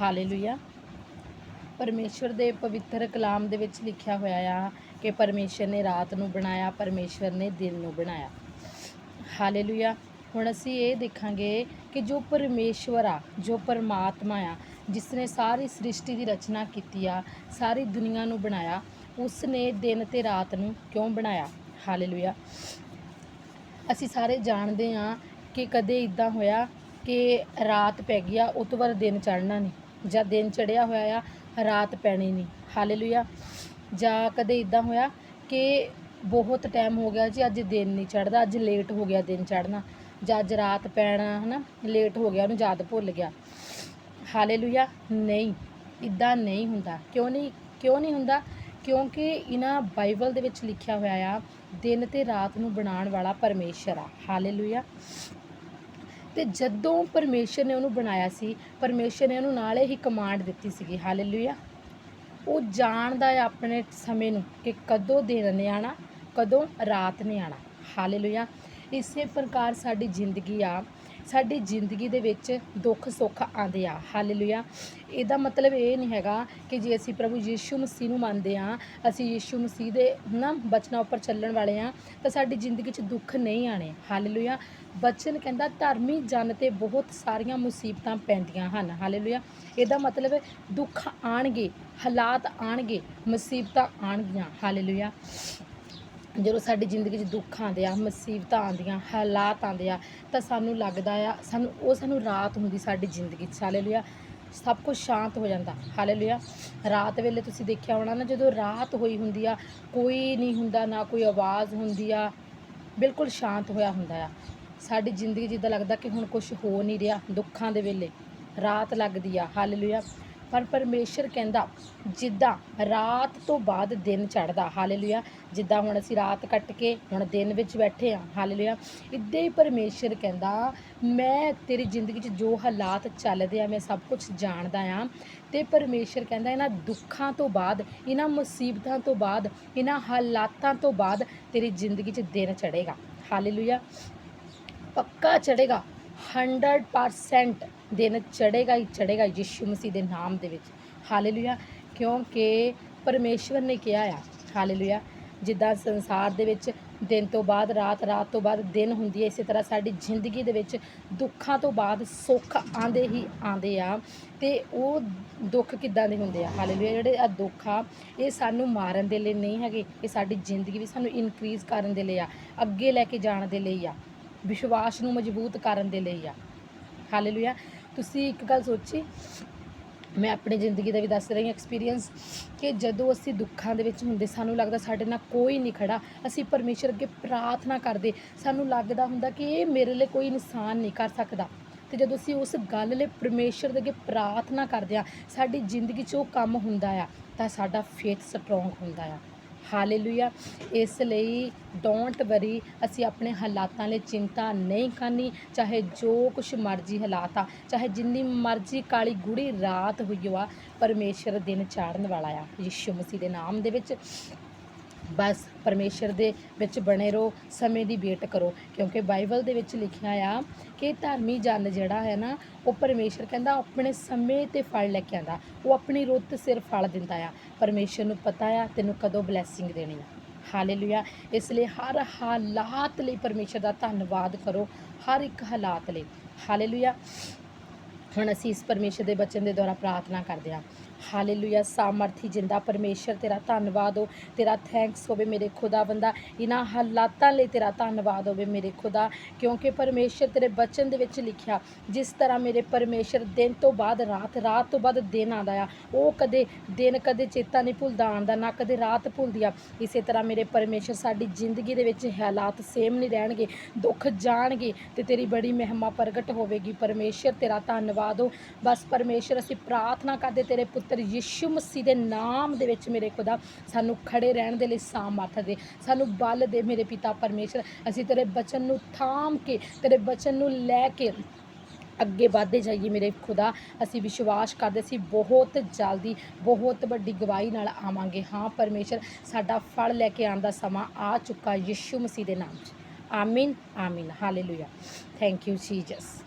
Hallelujah ਪਰਮੇਸ਼ਵਰ ਦੇ ਪਵਿੱਤਰ ਕਲਾਮ ਦੇ ਵਿੱਚ ਲਿਖਿਆ ਹੋਇਆ ਆ ਕਿ ਪਰਮੇਸ਼ਰ ਨੇ ਰਾਤ ਨੂੰ ਬਣਾਇਆ, ਪਰਮੇਸ਼ਵਰ ਨੇ ਦਿਨ ਨੂੰ ਬਣਾਇਆ। ਹਾਲੇਲੂਇਆ ਹੁਣ ਅਸੀਂ ਇਹ ਦੇਖਾਂਗੇ ਕਿ ਜੋ ਪਰਮੇਸ਼ਵਰ ਆ, ਜੋ ਪਰਮਾਤਮਾ ਆ, ਜਿਸ ਨੇ ਸਾਰੀ ਸ੍ਰਿਸ਼ਟੀ ਦੀ ਰਚਨਾ ਕੀਤੀ ਆ, ਸਾਰੀ ਦੁਨੀਆ ਨੂੰ ਬਣਾਇਆ, ਉਸ ਨੇ ਦਿਨ ਤੇ ਰਾਤ ਨੂੰ ਕਿਉਂ ਬਣਾਇਆ? ਹਾਲੇਲੂਇਆ ਅਸੀਂ ਸਾਰੇ ਜਾਣਦੇ ਹਾਂ ਕਿ ਕਦੇ ਇਦਾਂ ਹੋਇਆ ਕਿ ਰਾਤ ਪੈ ਗਈ ਆ ਉਹ ਤੋਂ ਬਾਅਦ ਦਿਨ ਚੜ੍ਹਨਾ ਨਹੀਂ। ਜਾਂ ਦਿਨ ਚੜਿਆ ਹੋਇਆ ਆ, ਰਾਤ ਪੈਣੀ ਨਹੀਂ। ਹਾਲੇਲੂਇਆ ਜਾਂ ਕਦੇ ਇਦਾਂ ਹੋਇਆ ਕਿ ਬਹੁਤ ਟਾਈਮ ਹੋ ਗਿਆ ਜੀ, ਅੱਜ ਦਿਨ ਨਹੀਂ ਚੜ੍ਹਦਾ, ਅੱਜ ਲੇਟ ਹੋ ਗਿਆ ਦਿਨ ਚੜ੍ਹਨਾ। ਜਾਂ ਅੱਜ ਰਾਤ ਪੈਣਾ, ਹਨਾ ਲੇਟ ਹੋ ਗਿਆ, ਉਹਨੂੰ ਯਾਦ ਭੁੱਲ ਗਿਆ। ਹਾਲੇਲੂਇਆ ਨਹੀਂ ਇਦਾਂ ਨਹੀਂ ਹੁੰਦਾ। ਕਿਉਂ ਨਹੀਂ ਕਿਉਂ ਨਹੀਂ ਹੁੰਦਾ? ਕਿਉਂਕਿ ਇਹਨਾਂ ਬਾਈਬਲ ਦੇ ਵਿੱਚ ਲਿਖਿਆ ਹੋਇਆ ਆ, ਦਿਨ ਤੇ ਰਾਤ ਨੂੰ ਬਣਾਉਣ ਵਾਲਾ ਪਰਮੇਸ਼ਰ ਆ। ਹਾਲੇਲੂਇਆ ਤੇ ਜਦੋਂ ਪਰਮੇਸ਼ਰ ਨੇ ਉਹਨੂੰ ਬਣਾਇਆ ਸੀ, ਪਰਮੇਸ਼ਰ ਨੇ ਉਹਨੂੰ ਨਾਲੇ ਹੀ ਕਮਾਂਡ ਦਿੱਤੀ ਸੀਗੀ ਹਾਲੇਲੂਇਆ ਉਹ ਜਾਣਦਾ ਹੈ ਆਪਣੇ ਸਮੇਂ ਨੂੰ ਕਿ ਕਦੋਂ ਦਿਨ ਨੇ ਆਣਾ ਕਦੋਂ ਰਾਤ ਨੇ ਆਣਾ ਹਾਲੇਲੂਇਆ ਇਸੇ ਪ੍ਰਕਾਰ ਸਾਡੀ ਜ਼ਿੰਦਗੀ ਆ ਸਾਡੀ ਜ਼ਿੰਦਗੀ ਦੇ ਵਿੱਚ ਦੁੱਖ ਸੁੱਖ ਆਉਂਦੇ ਆ। ਹਾਲੇਲੂਇਆ ਇਹਦਾ ਮਤਲਬ ਇਹ ਨਹੀਂ ਹੈਗਾ ਕਿ ਜੇ ਅਸੀਂ ਪ੍ਰਭੂ ਯੀਸ਼ੂ ਮਸੀਹ ਨੂੰ ਮੰਨਦੇ ਆ ਅਸੀਂ ਯੀਸ਼ੂ ਮਸੀਹ ਦੇ ਨਾ ਬਚਨਾਂ ਉੱਪਰ ਚੱਲਣ ਵਾਲੇ ਆ ਤਾਂ ਸਾਡੀ ਜ਼ਿੰਦਗੀ 'ਚ ਦੁੱਖ ਨਹੀਂ ਆਣੇ ਹਾਲੇਲੂਇਆ ਬਚਨ ਕਹਿੰਦਾ ਧਰਮੀ ਜਨ ਤੇ ਬਹੁਤ ਸਾਰੀਆਂ ਮੁਸੀਬਤਾਂ ਪੈਂਦੀਆਂ ਹਨ। ਹਾਲੇਲੂਇਆ ਇਹਦਾ ਮਤਲਬ ਦੁੱਖ ਆਣਗੇ ਹਾਲਾਤ ਆਣਗੇ ਮੁਸੀਬਤਾਂ ਆਣਗੀਆਂ ਹਾਲੇਲੂਇਆ ਜਦੋਂ ਸਾਡੀ ਜ਼ਿੰਦਗੀ 'ਚ ਦੁੱਖ ਆਉਂਦੇ ਆ, ਮੁਸੀਬਤਾਂ ਆਉਂਦੀਆਂ, ਹਾਲਾਤ ਆਉਂਦੇ ਆ, ਤਾਂ ਸਾਨੂੰ ਲੱਗਦਾ ਆ, ਸਾਨੂੰ, ਉਹ ਸਾਨੂੰ ਰਾਤ ਹੁੰਦੀ ਸਾਡੀ ਜ਼ਿੰਦਗੀ 'ਚ। ਹਾਲੇਲੂਇਆ ਸਭ ਕੁਝ ਸ਼ਾਂਤ ਹੋ ਜਾਂਦਾ। ਹਾਲੇਲੂਇਆ ਰਾਤ ਵੇਲੇ ਤੁਸੀਂ ਦੇਖਿਆ ਹੋਣਾ ਨਾ, ਜਦੋਂ ਰਾਤ ਹੋਈ ਹੁੰਦੀ ਆ, ਕੋਈ ਨਹੀਂ ਹੁੰਦਾ, ਨਾ ਕੋਈ ਆਵਾਜ਼ ਹੁੰਦੀ ਆ, ਬਿਲਕੁਲ ਸ਼ਾਂਤ ਹੋਇਆ ਹੁੰਦਾ ਆ। ਸਾਡੀ ਜ਼ਿੰਦਗੀ ਜਿੱਦਾਂ ਲੱਗਦਾ ਕਿ ਹੁਣ ਕੁਝ ਹੋ ਨਹੀਂ ਰਿਹਾ ਦੁੱਖਾਂ ਦੇ ਵੇਲੇ। ਰਾਤ ਲੱਗਦੀ ਆ। ਹਾਲੇਲੂਇਆ ਪਰ ਪਰਮੇਸ਼ਰ ਕਹਿੰਦਾ, ਜਿੱਦਾਂ ਰਾਤ ਤੋਂ ਬਾਅਦ ਦਿਨ ਚੜਦਾ ਹਾਲੇਲੂਇਆ, ਜਿੱਦਾਂ ਹੁਣ ਅਸੀਂ ਰਾਤ ਕੱਟ ਕੇ ਹੁਣ ਦਿਨ ਵਿੱਚ ਬੈਠੇ ਆ ਹਾਲੇਲੂਇਆ। ਇੱਦਾਂ ਹੀ ਪਰਮੇਸ਼ਰ ਕਹਿੰਦਾ, ਮੈਂ ਤੇਰੀ ਜ਼ਿੰਦਗੀ 'ਚ ਜੋ ਹਾਲਾਤ ਚੱਲਦੇ ਆ, ਮੈਂ ਸਭ ਕੁਝ ਜਾਣਦਾ ਆ। ਤੇ ਪਰਮੇਸ਼ਰ ਕਹਿੰਦਾ, ਇਹਨਾਂ ਦੁੱਖਾਂ ਤੋਂ ਬਾਅਦ, ਇਹਨਾਂ ਮੁਸੀਬਤਾਂ ਤੋਂ ਬਾਅਦ, ਇਹਨਾਂ ਹਾਲਾਤਾਂ ਤੋਂ ਬਾਅਦ ਤੇਰੀ ਜ਼ਿੰਦਗੀ 'ਚ ਦਿਨ ਚੜੇਗਾ ਹਾਲੇਲੂਇਆ। ਪੱਕਾ ਚੜੇਗਾ 100% ਦਿਨ ਚੜੇਗਾ ਹੀ ਚੜੇਗਾ ਯਿਸੂ ਮਸੀਹ ਦੇ ਨਾਮ ਦੇ ਵਿੱਚ। ਹਾਲੇਲੂਇਆ। ਕਿਉਂਕਿ ਪਰਮੇਸ਼ਵਰ ਨੇ ਕਿਹਾ ਆ, ਹਾਲੇਲੂਇਆ, ਜਿੱਦਾਂ ਸੰਸਾਰ ਦੇ ਵਿੱਚ ਦਿਨ ਤੋਂ ਬਾਅਦ, ਰਾਤ ਰਾਤ ਤੋਂ ਬਾਅਦ ਦਿਨ ਹੁੰਦੀ ਹੈ, ਇਸੇ ਤਰ੍ਹਾਂ ਸਾਡੀ ਜ਼ਿੰਦਗੀ ਦੇ ਵਿੱਚ ਦੁੱਖਾਂ ਤੋਂ ਬਾਅਦ ਸੁੱਖ ਆਂਦੇ ਹੀ ਆਂਦੇ ਆ। ਤੇ ਉਹ ਦੁੱਖ ਕਿੱਦਾਂ ਦੇ ਹੁੰਦੇ ਆ? ਹਾਲੇਲੂਇਆ, ਜਿਹੜੇ ਆ ਦੁੱਖ ਆ ਇਹ ਸਾਨੂੰ ਮਾਰਨ ਦੇ ਲਈ ਨਹੀਂ ਹੈਗੇ। ਇਹ ਸਾਡੀ ਜ਼ਿੰਦਗੀ ਵੀ ਸਾਨੂੰ ਇਨਕਰੀਜ਼ ਕਰਨ ਦੇ ਲਈ ਆ, ਅੱਗੇ ਲੈ ਕੇ ਜਾਣ ਦੇ ਲਈ ਆ। ਵਿਸ਼ਵਾਸ ਨੂੰ ਮਜ਼ਬੂਤ ਕਰਨ ਦੇ ਲਈ ਆ। ਹਾਲੇਲੂਇਆ ਤੁਸੀਂ ਇੱਕ ਗੱਲ ਸੋਚੀ? ਮੈਂ ਆਪਣੀ ਜ਼ਿੰਦਗੀ ਦਾ ਵੀ ਦੱਸ ਰਹੀ ਹਾਂ ਐਕਸਪੀਰੀਅੰਸ ਕਿ ਜਦੋਂ ਅਸੀਂ ਦੁੱਖਾਂ ਦੇ ਵਿੱਚ ਹੁੰਦੇ, ਸਾਨੂੰ ਲੱਗਦਾ ਸਾਡੇ ਨਾਲ ਕੋਈ ਨਹੀਂ ਖੜਾ। ਅਸੀਂ ਪਰਮੇਸ਼ਰ ਅੱਗੇ ਪ੍ਰਾਰਥਨਾ ਕਰਦੇ। ਸਾਨੂੰ ਲੱਗਦਾ ਹੁੰਦਾ ਕਿ ਇਹ ਮੇਰੇ ਲਈ ਕੋਈ ਇਨਸਾਨ ਨਹੀਂ ਕਰ ਸਕਦਾ। ਤੇ ਜਦੋਂ ਅਸੀਂ ਉਸ ਗੱਲ ਲਈ ਪਰਮੇਸ਼ਰ ਦੇ ਅੱਗੇ ਪ੍ਰਾਰਥਨਾ ਕਰਦੇ ਆ ਸਾਡੀ ਜ਼ਿੰਦਗੀ 'ਚ ਉਹ ਕੰਮ ਹੁੰਦਾ ਆ ਤਾਂ ਸਾਡਾ ਫੇਥ ਸਟਰੋਂਗ ਹੁੰਦਾ ਆ। ਹਾਲੇਲੂਇਆ ਇਸ ਲਈ ਡੋਂਟ ਵਰੀ ਅਸੀਂ ਆਪਣੇ ਹਾਲਾਤਾਂ ਲਈ ਚਿੰਤਾ ਨਹੀਂ ਕਰਨੀ। ਚਾਹੇ ਜੋ ਕੁਛ ਮਰਜ਼ੀ ਹਾਲਾਤ ਆ, ਚਾਹੇ ਜਿੰਨੀ ਮਰਜ਼ੀ ਕਾਲੀ ਗੂੜੀ ਰਾਤ ਹੋਈ ਆ ਪਰਮੇਸ਼ਰ ਦਿਨ ਚਾੜਨ ਵਾਲਾ ਆ। ਯਿਸੂ ਮਸੀਹ ਦੇ ਨਾਮ ਦੇ ਵਿੱਚ ਬਸ ਪਰਮੇਸ਼ਰ ਦੇ ਵਿੱਚ ਬਣੇ ਰਹੋ, ਸਮੇਂ ਦੀ ਵੇਟ ਕਰੋ। ਕਿਉਂਕਿ ਬਾਈਬਲ ਦੇ ਵਿੱਚ ਲਿਖਿਆ ਆ ਕਿ ਧਰਮੀ ਜਨ ਜਿਹੜਾ ਹੈ ਨਾ, ਉਹ ਪਰਮੇਸ਼ਰ ਕਹਿੰਦਾ ਆਪਣੇ ਸਮੇਂ ਤੇ ਫਲ ਲੈ ਕੇ ਆਂਦਾ ਉਹ ਆਪਣੀ ਰੁੱਤ ਸਿਰ ਫਲ ਦਿੰਦਾ ਆ। ਪਰਮੇਸ਼ਰ ਨੂੰ ਪਤਾ ਆ, ਤੈਨੂੰ ਕਦੋਂ ਬਲੇਸਿੰਗ ਦੇਣੀ ਆ। ਹਾਲੇਲੂਇਆ ਇਸ ਲਈ ਹਰ ਹਾਲਾਤ ਲਈ ਪਰਮੇਸ਼ਰ ਦਾ ਧੰਨਵਾਦ ਕਰੋ, ਹਰ ਇੱਕ ਹਾਲਾਤ ਲਈ। ਹਾਲੇਲੂਇਆ ਹੁਣ ਅਸੀਂ ਇਸ ਪਰਮੇਸ਼ਰ ਦੇ ਬਚਨ ਦੇ ਦੁਆਰਾ ਪ੍ਰਾਰਥਨਾ ਕਰਦੇ ਹਾਂ। ਹਾਲੇਲੂਇਆ ਸਾਮਰਥੀ ਜਿੰਦਾ ਪਰਮੇਸ਼ਰ, ਤੇਰਾ ਧੰਨਵਾਦ ਹੋ ਤੇਰਾ ਥੈਂਕਸ ਹੋਵੇ ਮੇਰੇ ਖੁਦਾਵੰਦਾ ਇਹਨਾਂ ਹਾਲਾਤਾਂ ਲਈ ਤੇਰਾ ਧੰਨਵਾਦ ਹੋਵੇ ਮੇਰੇ ਖੁਦਾ, ਕਿਉਂਕਿ ਪਰਮੇਸ਼ਰ ਤੇਰੇ ਬਚਨ ਦੇ ਵਿੱਚ ਲਿਖਿਆ, ਜਿਸ ਤਰ੍ਹਾਂ ਮੇਰੇ ਪਰਮੇਸ਼ਰ ਦਿਨ ਤੋਂ ਬਾਅਦ ਰਾਤ ਰਾਤ ਤੋਂ ਬਾਅਦ ਦਿਨ ਆਉਂਦਾ ਆ। ਉਹ ਕਦੇ ਦਿਨ, ਕਦੇ ਚੇਤਾ ਨਹੀਂ ਭੁੱਲਦਾ, ਆਉਂਦਾ ਨਾ ਕਦੇ ਰਾਤ ਭੁੱਲਦੀ ਆ। ਇਸੇ ਤਰ੍ਹਾਂ ਮੇਰੇ ਪਰਮੇਸ਼ਰ ਸਾਡੀ ਜ਼ਿੰਦਗੀ ਦੇ ਵਿੱਚ ਹਾਲਾਤ ਸੇਮ ਨਹੀਂ ਰਹਿਣਗੇ, ਦੁੱਖ ਜਾਣਗੇ ਤੇ ਤੇਰੀ ਬੜੀ ਮਹਿਮਾ ਪ੍ਰਗਟ ਹੋਵੇਗੀ। ਪਰਮੇਸ਼ਰ ਤੇਰਾ ਧੰਨਵਾਦ ਹੋ। ਬਸ ਪਰਮੇਸ਼ਰ, ਅਸੀਂ ਪ੍ਰਾਰਥਨਾ ਕਰਦੇ ਤੇਰੇ ਪੁੱਤ ਪੁੱਤਰ ਯਿਸੂ ਮਸੀਹ ਦੇ ਨਾਮ ਦੇ ਵਿੱਚ ਮੇਰੇ ਖੁਦਾ, ਸਾਨੂੰ ਖੜੇ ਰਹਿਣ ਦੇ ਲਈ ਸਾਮਰਥ ਦੇ, ਸਾਨੂੰ ਬਲ ਦੇ ਮੇਰੇ ਪਿਤਾ ਪਰਮੇਸ਼ਰ। ਅਸੀਂ ਤੇਰੇ ਬਚਨ ਨੂੰ ਥਾਮ ਕੇ, ਤੇਰੇ ਬਚਨ ਨੂੰ ਲੈ ਕੇ ਅੱਗੇ ਵਧਦੇ ਜਾਈਏ ਮੇਰੇ ਖੁਦਾ। ਅਸੀਂ ਵਿਸ਼ਵਾਸ ਕਰਦੇ ਸੀ, ਬਹੁਤ ਜਲਦੀ, ਬਹੁਤ ਵੱਡੀ ਗਵਾਹੀ ਨਾਲ ਆਵਾਂਗੇ। ਹਾਂ ਪਰਮੇਸ਼ਰ, ਸਾਡਾ ਫਲ ਲੈ ਕੇ ਆਉਣ ਦਾ ਸਮਾਂ ਆ ਚੁੱਕਾ ਯਿਸੂ ਮਸੀਹ ਦੇ ਨਾਮ 'ਚ। ਆਮੀਨ ਆਮੀਨ। ਹਾਲੇਲੂਇਆ। Thank you Jesus